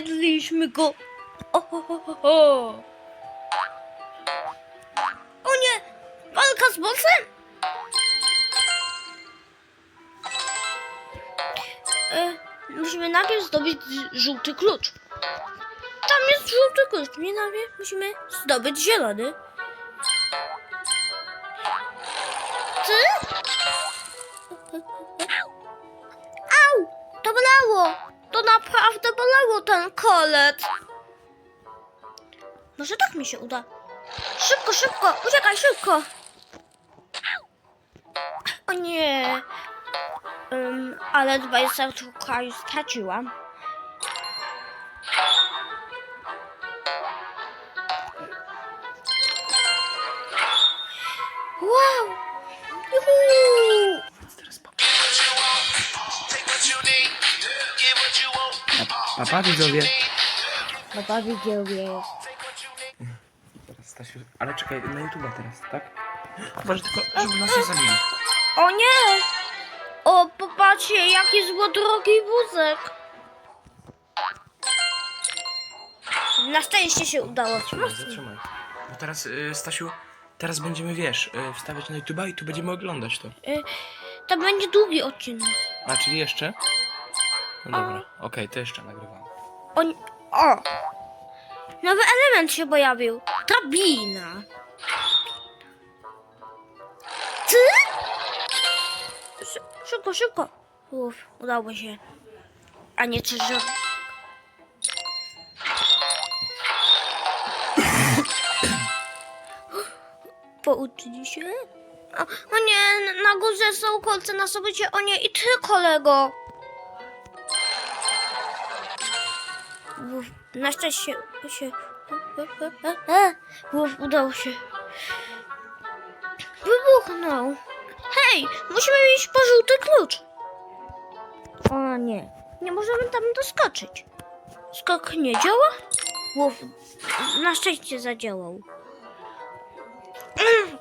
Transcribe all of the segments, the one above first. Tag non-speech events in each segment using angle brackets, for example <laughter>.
Zjedliśmy go. O, ho, ho, ho, ho. o nie! Walka z bossem? E, musimy najpierw zdobyć żółty klucz. Tam jest żółty klucz. Nie najpierw musimy zdobyć zielony. Ty? Au! To bolało! To naprawdę ten kolet. Może tak mi się uda. Szybko, szybko! Uciekaj, szybko! O nie! Um, ale dwa serduszka już straciłam. Wow! Juhu! Pa widzowie. Baba widzowie. Teraz Stasiu, ale czekaj, na YouTube'a teraz, tak? Może tylko, żeby nas nie zabili. O nie! O, popatrzcie, jaki złodrogi wózek. Na szczęście się udało. Zatrzymaj, zatrzymaj. Bo teraz, y, Stasiu, teraz będziemy, wiesz, y, wstawiać na YouTube'a i tu będziemy oglądać to. Y, To będzie długi odcinek. A, czyli jeszcze? No dobra, okej, to jeszcze nagrywam. O! Nowy element się pojawił. Drabina. Ty? Szy- Szybko, szybko. Uf, udało się. A nie krzyżowy. Pouczyli się? O, o nie, na górze są kolce na sobie. O nie, i ty kolego. Na szczęście się. Uf, udało się. Wybuchnął. Hej, musimy iść po żółty klucz. O nie, nie możemy tam doskoczyć. Skok nie działa? Uf, na szczęście zadziałał. Mm.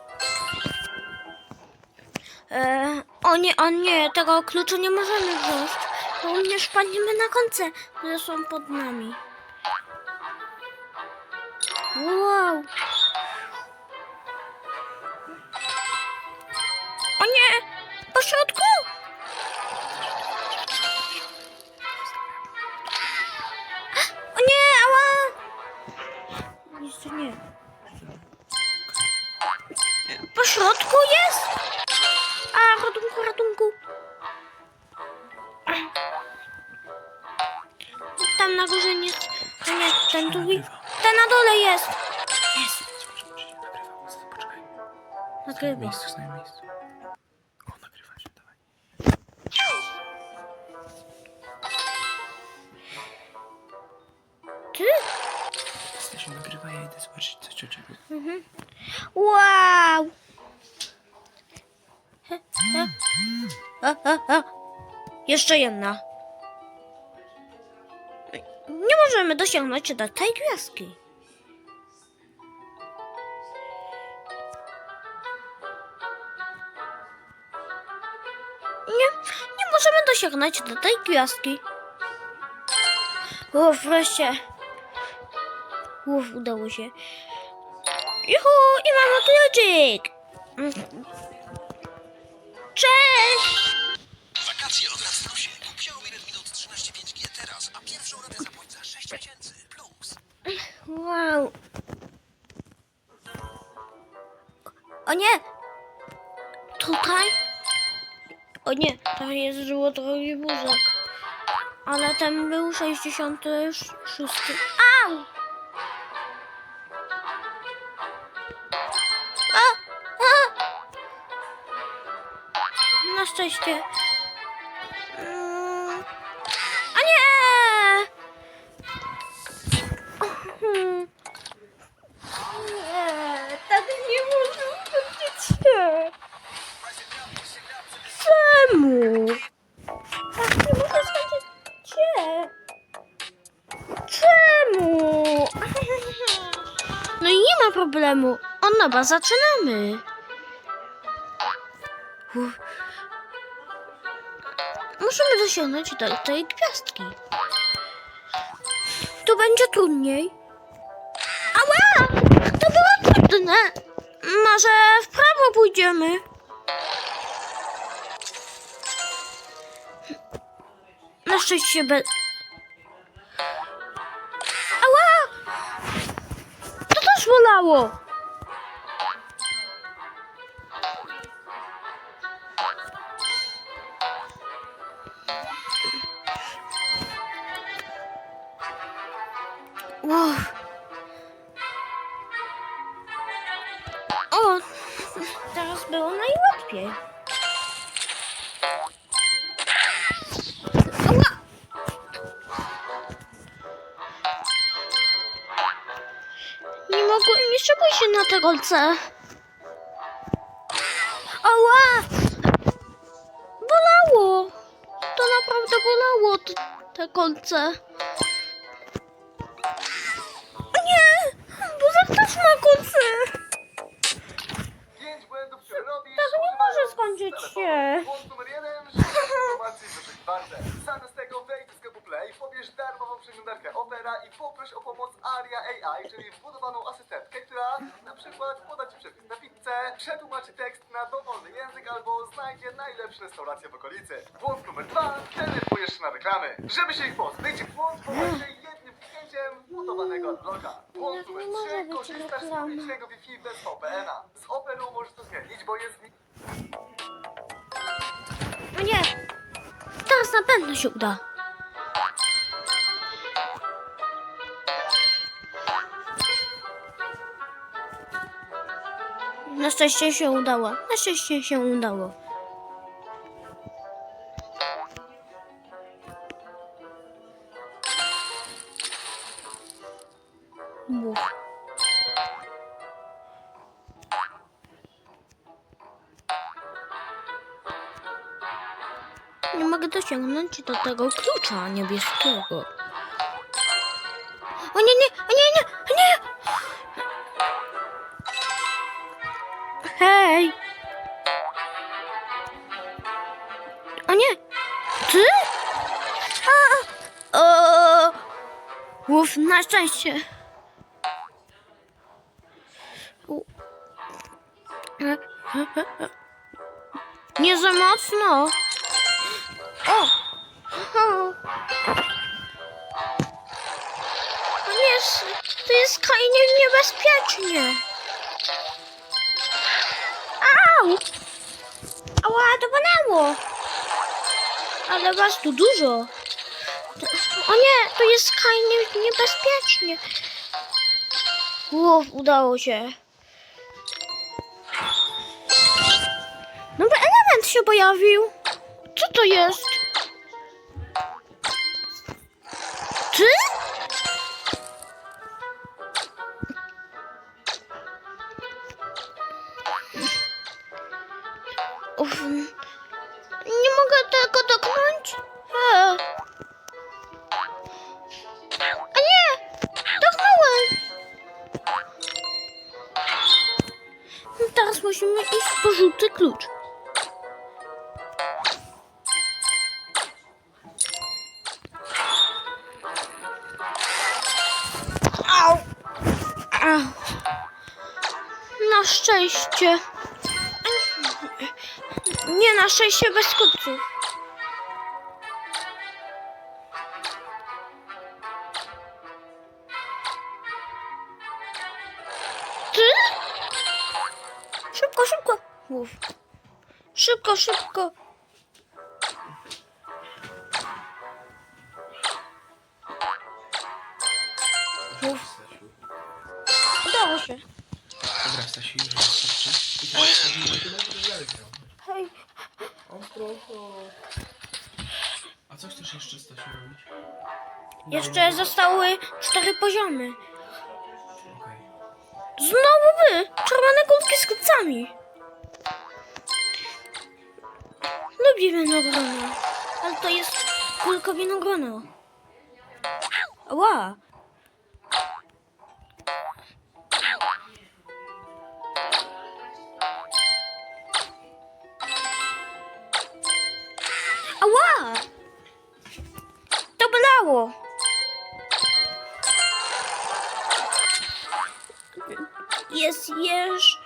E, o nie, o nie, tego klucza nie możemy wziąć. Bo nie spadniemy na końce, które są pod nami. Wow. O nie! Po środku! O nie, ała! Jeszcze nie. Po środku jest! Ten drugi. Ten na dole jest. Jest. Nagrywa. miejscu, w miejscu. O, nagrywa się, dawaj. Ty? Stasiu, nagrywa, ja idę zobaczyć, co ciocia robi. Wow! He, he. A, a, a. Jeszcze jedna. Możemy dosięgnąć do tej gwiazdki. Nie, nie możemy dosięgnąć do tej gwiazdki. Uff, wreszcie. Uff, udało się. Juhu, i mamy kluczyk! Mm. Cześć! Wow. O nie! Tutaj? O nie, to jest złotorogi wózek. Ale ten był 66. Au! A! A! Na szczęście. Nowa zaczynamy. Uff. Musimy dosiągnąć do tej gwiazdki. to będzie trudniej. Ała! To było trudne. Może w prawo pójdziemy? Na szczęście bez... Ała! To też bolało. Uff. O, teraz było najłatwiej. Nie mogę, nie szybuj się na te kolce. Ała! Bolało! To naprawdę bolało, te kolce. Kolce! Pięć błędów, które robisz. Tak nie może skończyć się. Błąd numer jeden, szybkie <laughs> informacje w wyszukiwarce. Zamiast tego wejdź do sklepu Play, pobierz darmową przeglądarkę Opera i poproś o pomoc Aria AI, czyli wbudowaną asystentkę, która na przykład poda Ci przepis na pizzę, przetłumaczy tekst na dowolny język albo znajdzie najlepsze restauracje w okolicy. Błąd numer dwa, denerwujesz się na reklamy. Żeby się ich pozbyć, błąd pomaga wbudowanego adblocka. Nie, numer nie może trzy, być korzystasz z reklamy. publicznego Wi-Fi bez VPN-a. Z Operą możesz to zmienić, bo jest... O nie! Teraz na pewno się uda. Na szczęście się udało. Na szczęście się udało. Mów. Nie mogę dosięgnąć do tego klucza niebieskiego. O nie, nie, o nie, nie, o nie! Hej! O nie! Ty? A! O! Uf, na szczęście. Nie za mocno. O! O! Jest, to jest skrajnie niebezpiecznie. Au! Ała, to bolało. Ale was tu dużo. O nie, to jest skrajnie niebezpiecznie. Uff, udało się. Się pojawił. Co to jest? Ty? Uf, Na szczęście. Nie, na szczęście bez kupców. Ty? Szybko, szybko. Mów. Szybko, szybko. Mów. Udało się. Dobra, Stasiu, już wystarczy. I teraz wchodzimy do tego. Hej, A co chcesz jeszcze, Stasiu, robić? jeszcze zostały cztery poziomy. Okej. Znowu wy! Czerwone kulki z kupcami. Lubię winogrono, ale to jest kulka winogrono. Ła! Ała! To bolało. Jest, jesz.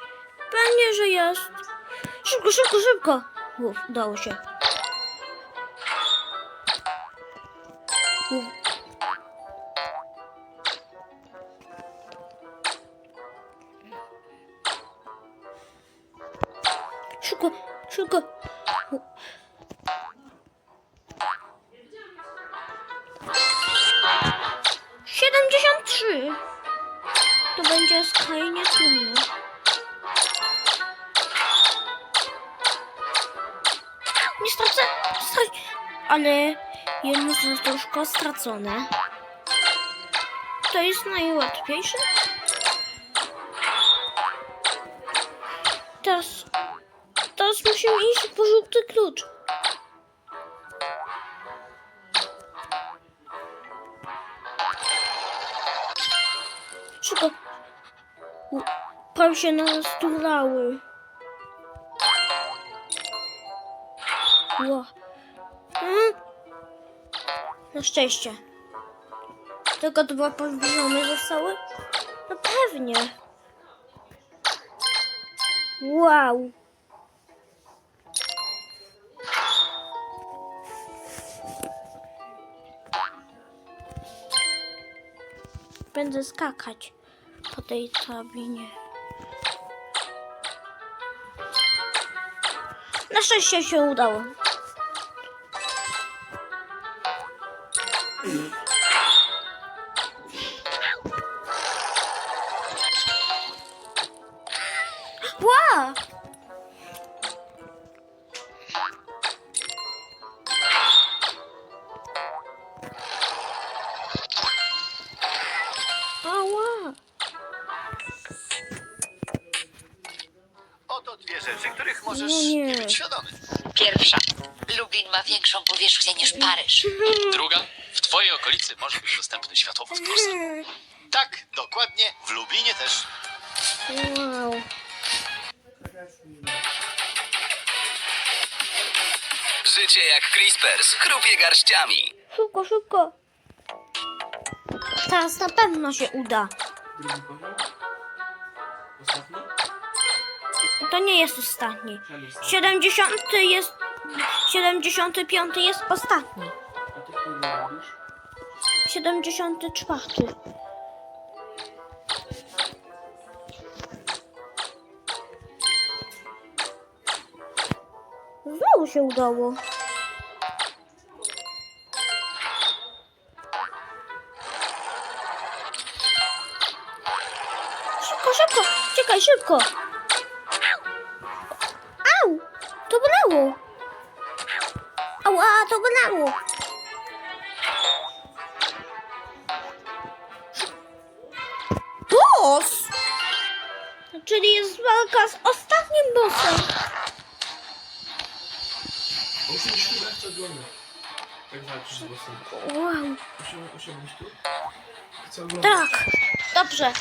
Pewnie, że jest. Szybko, szybko, szybko. Uf, udało się. Uf. Szybko, szybko. Nie stracę. Strac... Ale jedno serduszko stracone. To jest najłatwiejsze. Teraz. Teraz musimy iść po żółty klucz. Szybko. Prawie się nas tulały. Ło. Mm. Na szczęście. Tylko dwa poziomy zostały? No pewnie. Wow. Będę skakać po tej drabinie. Na szczęście się udało. Oto dwie rzeczy, których możesz No nie. nie być świadomy. Pierwsza. Lublin ma większą powierzchnię niż Paryż. Druga, w twojej okolicy może być dostępny światłowód Prusa. Tak, dokładnie. W Lublinie też. Wow. Życie jak Crispers, chrupie garściami. Szybko, szybko. Teraz na pewno się uda. Drugi poziom. To nie jest ostatni. Ten jest. 70 jest. 75 jest ostatni. A ty który robisz? 74. Znowu się udało. Szybko, szybko! Czekaj, szybko! Bolało! Ała, to bolało! Boss! Czyli jest walka z ostatnim bossem. Usiądź tu, jak to walczysz z bossem. Wow. Tu. Chcę. Tak, dobrze.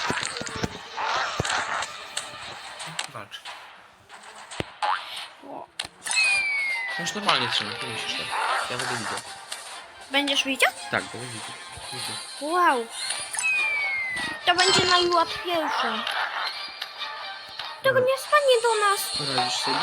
Masz normalnie trzymać, nie musisz tak. Ja będę widział. Będziesz widział? Tak, będę widział. Wow. To będzie najłatwiejsze. Tego nie spadnie do nas. Poradzisz sobie?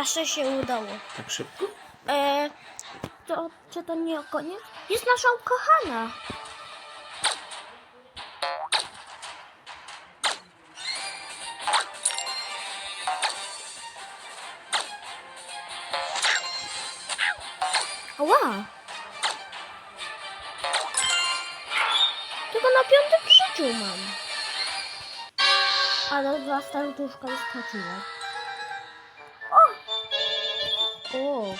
Na szczęście udało. Tak szybko? E, to, czy to nie koniec? Jest nasza ukochana. Ła! Tylko na piątym życiu mam. Ale dwa serduszka wyskoczyły. O!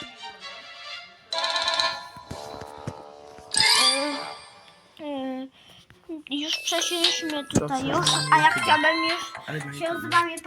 E, e, już przeszliśmy tutaj już, a ja chciałabym już się z wami